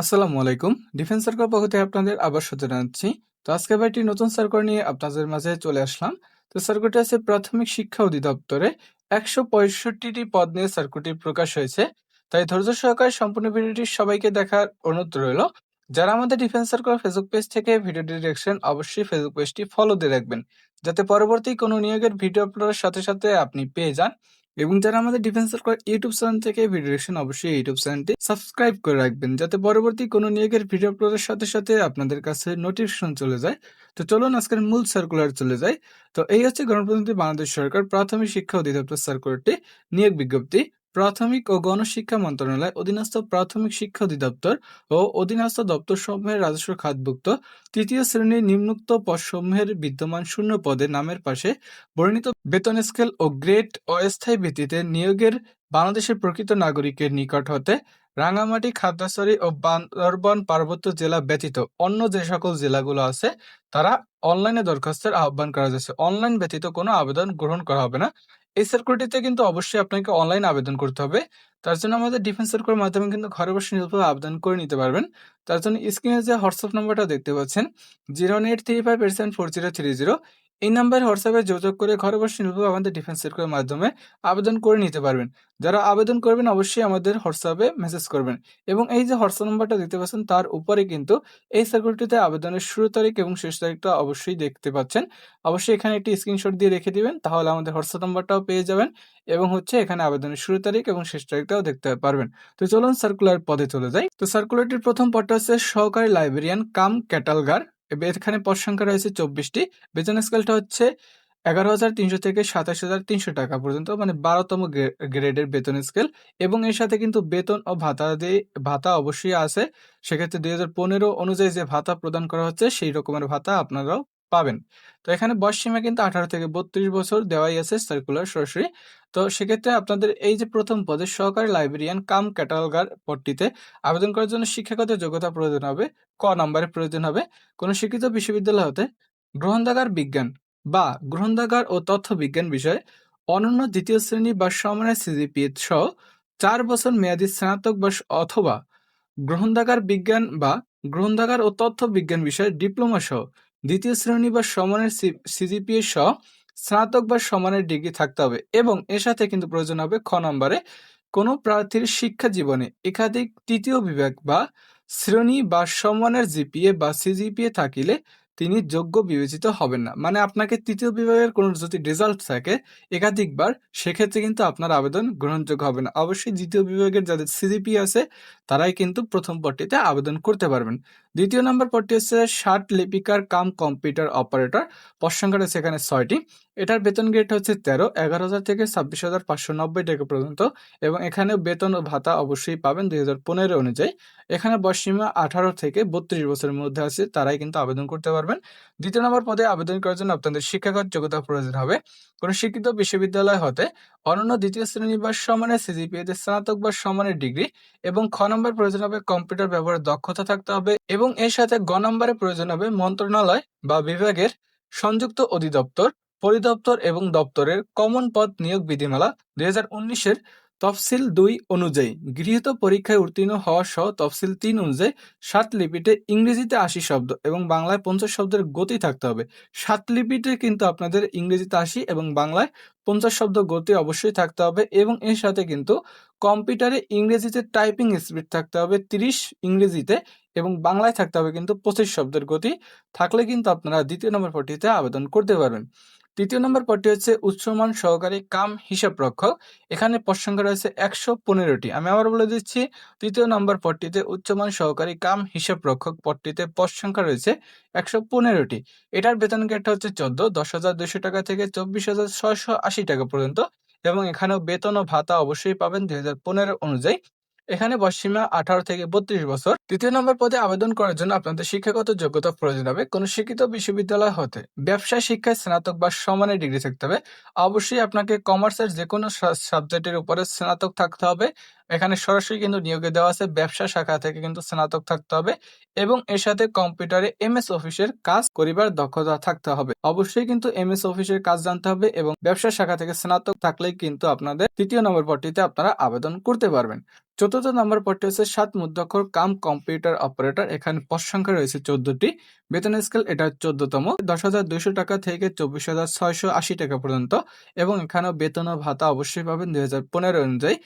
আসসালামু আলাইকুম। Defence circle পক্ষ থেকে আপনাদের আবার সাথে জানাচ্ছি। তো আজকে আবার একটি নতুন সার্কেল নিয়ে আপনাদের মাঝে চলে আসলাম। তো সার্কেলটি আছে প্রাথমিক শিক্ষা অধিদপ্তরে। একশো পঁয়ষট্টিটি পদ নিয়ে সার্কেলটি প্রকাশ হয়েছে। তাই ধৈর্য সহকারে সম্পূর্ণ ভিডিওটি সবাইকে দেখার অনুরোধ রইল। যারা আমাদের ডিফেন্স সার্কেল ফেসবুক পেজ থেকে ভিডিও দেখছেন, অবশ্যই ফেসবুক পেজটি ফলো দিয়ে রাখবেন। যাতে পরবর্তী কোনো নিয়োগের ভিডিও আপলোডের সাথে সাথে আপনি পেয়ে যান। এবং যারা আমাদের ডিফেন্স সার্কেল ইউটিউব চ্যানেল থেকে ভিডিও দেখছেন, অবশ্যই ইউটিউব চ্যানেলটি সাবস্ক্রাইব করে রাখবেন, যাতে পরবর্তী কোনো নিয়োগের ভিডিও আপলোডের সাথে সাথে আপনাদের কাছে নোটিফিকেশন চলে যায়। তো চলুন আজকের মূল সার্কুলার চলে যায় তো এই হচ্ছে গণপ্রজাতন্ত্রী বাংলাদেশ সরকার প্রাথমিক শিক্ষা অধিদপ্তর সার্কুলারটি নিয়োগ বিজ্ঞপ্তি। প্রাথমিক ও গণশিক্ষা মন্ত্রণালয় অধীনস্থ প্রাথমিক শিক্ষা অধিদপ্তর ও অধীনস্থ দপ্তর সমূহের রাজস্ব খাতভুক্ত তৃতীয় শ্রেণির নিম্নোক্ত পদসমূহের বিদ্যমান শূন্য পদে নামের পাশে বর্ণিত বেতন স্কেল ও গ্রেড অস্থায়ী ভিত্তিতে নিয়োগের বাংলাদেশের প্রকৃত নাগরিকের নিকট হতে রাঙামাটি, খাগড়াছড়ি ও বান্দরবান পার্বত্য জেলা ব্যতীত অন্য যে সকল জেলাগুলো আছে, তারা অনলাইনে দরখাস্তের আহ্বান করা যাচ্ছে। অনলাইন ব্যতীত কোনো আবেদন গ্রহণ করা হবে না। এই সার্কুলটিতে কিন্তু অবশ্যই আপনাকে অনলাইন আবেদন করতে হবে। তার জন্য আমাদের ডিফেন্স সার্কুলের মাধ্যমে কিন্তু ঘরে বসে নির্ভর আবেদন করে নিতে পারবেন। তার জন্য স্ক্রিনে যে হোয়াটসঅ্যাপ নাম্বারটা দেখতে পাচ্ছেন zero eight three five eight seven four zero three zero এই নাম্বারে হোয়াটসঅ্যাপে যোগাযোগ করে ঘরে বসে নির্ভর আমাদের ডিফেন্স সার্কুলার মাধ্যমে আবেদন করে নিতে পারবেন। যারা আবেদন করবেন, অবশ্যই আমাদের হোয়াটসঅ্যাপে মেসেজ করবেন। এবং এই যে হোয়াটসঅ্যাপ নাম্বারটা দেখতে পাচ্ছেন, তার উপরে কিন্তু এই সার্কুলারটিতে আবেদনের শুরু তারিখ এবং শেষ তারিখটা অবশ্যই দেখতে পাচ্ছেন। অবশ্যই এখানে একটি স্ক্রিনশট দিয়ে রেখে দিবেন, তাহলে আমাদের হোয়াটসঅ্যাপ নাম্বারটাও পেয়ে যাবেন এবং হচ্ছে এখানে আবেদনের শুরু তারিখ এবং শেষ তারিখটাও দেখতে পারবেন। তো চলুন সার্কুলার পদে চলে যাই। তো সার্কুলারটির প্রথম পদটা হচ্ছে সহকারী লাইব্রেরিয়ান কাম ক্যাটালগার। এখানে পদ সংখ্যা রয়েছে চব্বিশটি। বেতন স্কেলটা হচ্ছে এগারো হাজার তিনশো থেকে সাতাশ হাজার তিনশো টাকা পর্যন্ত মানে বারোতম গ্রেডের বেতন স্কেল। এবং এর সাথে কিন্তু বেতন ও ভাতা দিয়ে, ভাতা অবশ্যই আছে। সেক্ষেত্রে দুই হাজার পনেরো অনুযায়ী যে ভাতা প্রদান করা হচ্ছে, সেই রকমের ভাতা আপনারাও পাবেন। তো এখানে বয়স সীমা কিন্তু আঠারো থেকে বত্রিশ বছর দেওয়াই আছে সার্কুলার সরাসরি। তো সেক্ষেত্রে আপনাদের এই যে প্রথম পদে সহকারী লাইব্রেরিয়ান কাম ক্যাটালগার পদটিতে আবেদন করার জন্য শিক্ষাগত যোগ্যতা প্রয়োজন হবে, ক নম্বরে প্রয়োজন হবে। কোনো শিক্ষিত বিশ্ববিদ্যালয় হতে গ্রহণাগার বিজ্ঞান বা গ্রহণাগার ও তথ্য বিজ্ঞান বিষয়ে অনন্য দ্বিতীয় শ্রেণি বা সমানের সিজিপিএ সহ চার বছর মেয়াদী স্নাতক বা অথবা গ্রহণাগার বিজ্ঞান বা গ্রহণাগার ও তথ্য বিজ্ঞান বিষয়ে ডিপ্লোমা সহ দ্বিতীয় শ্রেণি বা সমানের সিজিপিএ সহ স্নাতক বা সমানের ডিগ্রি থাকতে হবে এবং এর সাথে কিন্তু প্রয়োজন হবে খ নম্বরে কোনো প্রার্থীর শিক্ষা জীবনে একাধিক তৃতীয় বিভাগ বা শ্রেণি বা সমানের জিপিএ বা সিজিপিএ থাকিলে তিনি যোগ্য বিবেচিত হবেন না। মানে আপনাকে তৃতীয় বিভাগের কোনো যদি রেজাল্ট থাকে একাধিকবার, সেক্ষেত্রে কিন্তু আপনার আবেদন গ্রহণযোগ্য হবে না। অবশ্যই দ্বিতীয় বিভাগের যাদের সিজিপি আছে, তারাই কিন্তু প্রথম পট্টিতে আবেদন করতে পারবেন। দ্বিতীয় নম্বর পট্টি হচ্ছে ষাট লিপিকার কাম কম্পিউটার অপারেটর। পদ সেখানে ছয়টি। এটার বেতন গ্রেড হচ্ছে তেরো, এগারো হাজার থেকে ছাব্বিশ হাজার পাঁচশো নব্বই টাকা পর্যন্ত এবং এখানে বেতন ও ভাতা অবশ্যই পাবেন দুই হাজার পনেরো অনুযায়ী। এখানে বয়সীমা আঠারো থেকে বত্রিশ বছরের মধ্যে আছে, তারাই কিন্তু আবেদন করতে পারবেন। দ্বিতীয় নম্বর পদে আবেদন করার জন্য আপনাদের শিক্ষাগত যোগ্যতা প্রয়োজন হবে। কোনো শিক্ষিত বিশ্ববিদ্যালয় হতে অনন্য দ্বিতীয় শ্রেণি বা সমানের সিজিপিএতে স্নাতক বা সমানের ডিগ্রি এবং খ নম্বর প্রয়োজন হবে কম্পিউটার ব্যবহারের দক্ষতা থাকতে হবে এবং এর সাথে গ নম্বরে প্রয়োজন হবে মন্ত্রণালয় বা বিভাগের সংযুক্ত অধিদপ্তর পরিদপ্তর এবং দপ্তরের কমন পদ নিয়োগ বিধিমালা দুই উনিশের তফসিল দুই অনুযায়ী গৃহীত পরীক্ষায় উত্তীর্ণ হওয়া সহ তফসিল তিন অনুযায়ী সাত লিপিতে ইংরেজিতে আশি শব্দ এবং বাংলায় পঞ্চাশ শব্দের গতি থাকতে হবে। সাত লিপিতে কিন্তু আপনাদের ইংরেজিতে আশি এবং বাংলায় পঞ্চাশ শব্দ গতি অবশ্যই থাকতে হবে এবং এর সাথে কিন্তু কম্পিউটারে ইংরেজিতে টাইপিং স্পিড থাকতে হবে তিরিশ ইংরেজিতে এবং বাংলায় থাকতে হবে কিন্তু পঁচিশ শব্দের গতি। থাকলে কিন্তু আপনারা দ্বিতীয় নম্বর পটিতে আবেদন করতে পারবেন। তৃতীয় নম্বর পদটি হচ্ছে উচ্চমান সহকারী কাম হিসাব রক্ষক। এখানে পদ সংখ্যা রয়েছে একশো পনেরোটি। আমি আবার বলে দিচ্ছি, তৃতীয় নম্বর পদটিতে উচ্চমান সহকারী কাম হিসাব রক্ষক পদটিতে পদ সংখ্যা রয়েছে একশো পনেরোটি। এটার বেতন গেটটা হচ্ছে চোদ্দ, দশ হাজার দুশো টাকা থেকে চব্বিশ হাজার ছয়শো আশি টাকা পর্যন্ত এবং এখানেও বেতন ও ভাতা অবশ্যই পাবেন দুই হাজার পনেরো অনুযায়ী। এখানে বয়সীমা আঠারো থেকে বত্রিশ বছর। তৃতীয় নম্বর পদে আবেদন করার জন্য আপনাদের শিক্ষাগত যোগ্যতা প্রয়োজন হবে। কোনো শিক্ষিত বিশ্ববিদ্যালয় হতে ব্যবসা শিক্ষায় স্নাতক বা সমানের ডিগ্রি থাকতে হবে। অবশ্যই আপনাকে কমার্সের যে কোনো সাবজেক্টের উপরে স্নাতক থাকতে হবে। এখানে সরাসরি কিন্তু নিয়োগে দেওয়া আছে ব্যবসা শাখা থেকে কিন্তু স্নাতক থাকতে হবে এবং এর সাথে কম্পিউটারে এমএস অফিসের কাজ করিবার দক্ষতা থাকতে হবে। অবশ্যই কিন্তু এমএস অফিসের কাজ জানতে হবে এবং ব্যবসা শাখা থেকে স্নাতক থাকলেই কিন্তু আপনাদের তৃতীয় নম্বর পদটিতে আপনারা আবেদন করতে পারবেন। চতুর্থ নম্বর পদটি হচ্ছে সাত মুদ্রাক্ষর কাম কম্পিউটার অপারেটর। এখানে পদ সংখ্যা রয়েছে চোদ্দটি। বেতন স্কেল এটা চোদ্দতম। দশ হাজার দুইশো টাকা থেকে চব্বিশ হাজার ছয়শো আশি টাকা পর্যন্ত এবং এখানেও বেতন ও ভাতা অবশ্যই পাবেন দুই হাজার পনেরো অনুযায়ী।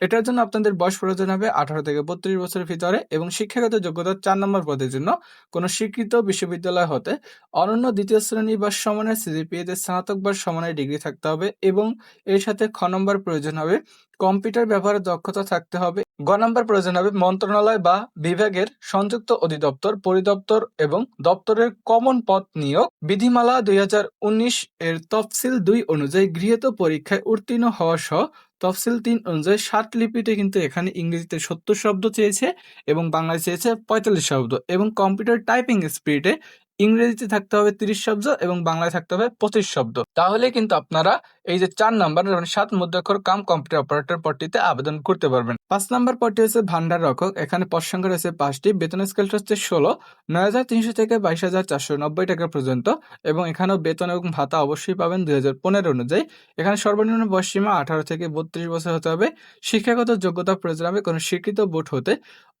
এটার জন্য আপনাদের বয়স প্রয়োজন হবে আঠারো থেকে বত্রিশ বছরের ভিতরে এবং শিক্ষাগত যোগ্যতা চার নম্বর পদের জন্য কোনো স্বীকৃত বিশ্ববিদ্যালয় হতে অনন্য দ্বিতীয় শ্রেণি বা সমানের সিজিপিএতে স্নাতক বা সমানের ডিগ্রি থাকতে হবে এবং এর সাথে খ নম্বর প্রয়োজন হবে, কম্পিউটার ব্যবহারের দক্ষতা থাকতে হবে গ নম্বর প্রয়োজন হবে মন্ত্রণালয় বা বিভাগের সংযুক্ত অধিদপ্তর, পরিদপ্তর এবং দপ্তরের কমন পদ নিয়োগ বিধিমালা দুই হাজার উনিশ এর তফসিল দুই অনুযায়ী গৃহীত পরীক্ষায় উত্তীর্ণ হওয়া সহ তফসিল তিন অনুযায়ী ষাট লিপিতে কিন্তু এখানে ইংরেজিতে সত্তর শব্দ চেয়েছে এবং বাংলায় চেয়েছে পঁয়তাল্লিশ শব্দ এবং কম্পিউটার টাইপিং স্পিডে ইংরেজিতে থাকতে হবে তিরিশ শব্দ এবং বাংলায় থাকতে হবে পঁচিশ শব্দ। তাহলে কিন্তু আপনারা এই যে চার নাম্বার মানে সাত মুদ্রাক্ষর কাম কম্পিউটার অপারেটর পদটিতে আবেদন করতে পারবেন। পাঁচ নাম্বার পদটি হচ্ছে ভান্ডার রক্ষক। এখানে পদ সংখ্যা রয়েছে পাঁচটি। বেতন স্কেলটা হচ্ছে ষোলো। নয় হাজার তিনশো থেকে বাইশ হাজার চারশো নব্বই টাকা পর্যন্ত এবং এখানেও বেতন এবং ভাতা অবশ্যই পাবেন দুই হাজার পনেরো অনুযায়ী। এখানে সর্বনিম্ন বয়স সীমা আঠারো থেকে বত্রিশ বছর হতে হবে। শিক্ষাগত যোগ্যতা প্রয়োজন হবে কোনো স্বীকৃত বোর্ড হতে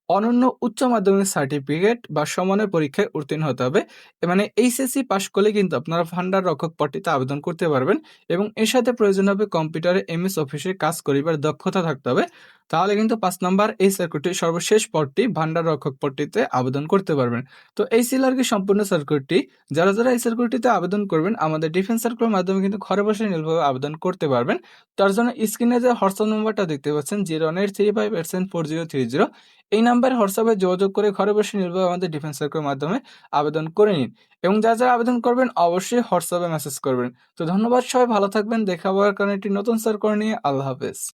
অনন্য উচ্চ মাধ্যমিক সার্টিফিকেট বা সমানের পরীক্ষায় উত্তীর্ণ হতে হবে। মানে এইচএসসি পাশ করলে কিন্তু আপনারা ভান্ডার রক্ষক পদটিতে আবেদন করতে পারবেন এবং এর সাথে প্রয়োজন হবে কম্পিউটারে এমএস অফিসে কাজ করিবার দক্ষতা থাকতে হবে। তাহলে কিন্তু পাঁচ নাম্বার এই সার্কিটটি সর্বশেষ পদটি ভান্ডার রক্ষক পদটিতে আবেদন করতে পারবেন। তো এই ছিল আর কি সম্পূর্ণ সার্কিটটি যারা যারা এই সার্কিটটিতে আবেদন করবেন, আমাদের ডিফেন্স সার্কুলের মাধ্যমে কিন্তু ঘরে বসে নির্ভরভাবে আবেদন করতে পারবেন। তার জন্য স্ক্রিনে যে হোয়াটসঅ্যাপ নাম্বারটা দেখতে পাচ্ছেন zero eight three five eight seven four zero three zero এই নাম্বারে হোয়াটসঅ্যাপে যোগাযোগ করে ঘরে বসে নির্ভয় আমাদের ডিফেন্স সার্কেলের মাধ্যমে আবেদন করে নিন এবং যা যারা আবেদন করবেন অবশ্যই হোয়াটসঅ্যাপে মেসেজ করবেন। তো ধন্যবাদ সবাই, ভালো থাকবেন, দেখা হওয়ার কারণে একটি নতুন সার্কল নিয়ে। আল্লাহ হাফেজ।